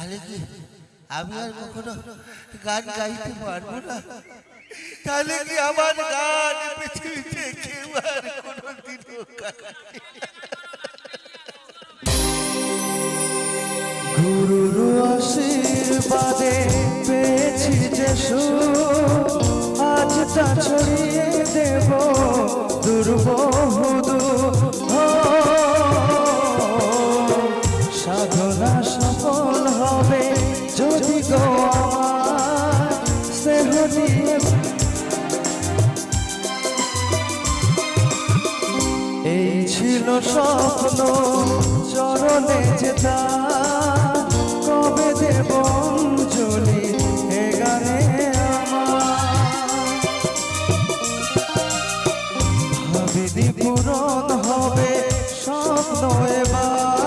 তাহলে কি আমি আর কখনো গান গাইতে পারব না? তাহলে কি আমার গান পৃথিবীতে কেউ আর কোনোদিনও গুরুর আশীর্বাদে পেয়েছি যে আজ তা ছড়িয়ে দেব দুর্বহুদু যদি গো আমার এই ছিল স্বপ্ন, চরণে যেতা। কবে দেব অঞ্জলি এ গানে ভাবিনি পূরণ হবে স্বপ্ন এবার।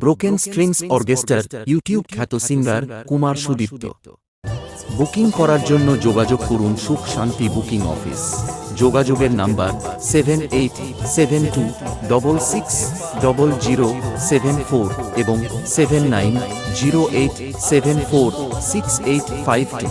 ব্রোকেন স্ট্রিংস অর্কেস্ট্রার ইউটিউব খ্যাত সিঙ্গার কুমার সুদীপ্ত। বুকিং করার জন্য যোগাযোগ করুন সুখ শান্তি বুকিং অফিস। যোগাযোগের number seven eight seven two double six double zero seven four এবং seven nine zero eight seven four six eight five two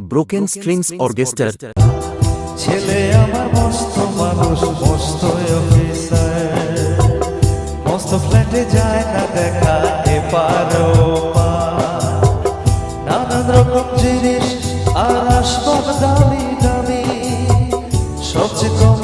broken strings orchestra ছেলে আমার মস্ত মানুষ মস্ত মস্ত ফ্ল্যাটে যায় না দেখা এপারো নানান রকম জিনিস আর আসবাব দামি দামি। সবচেয়ে কম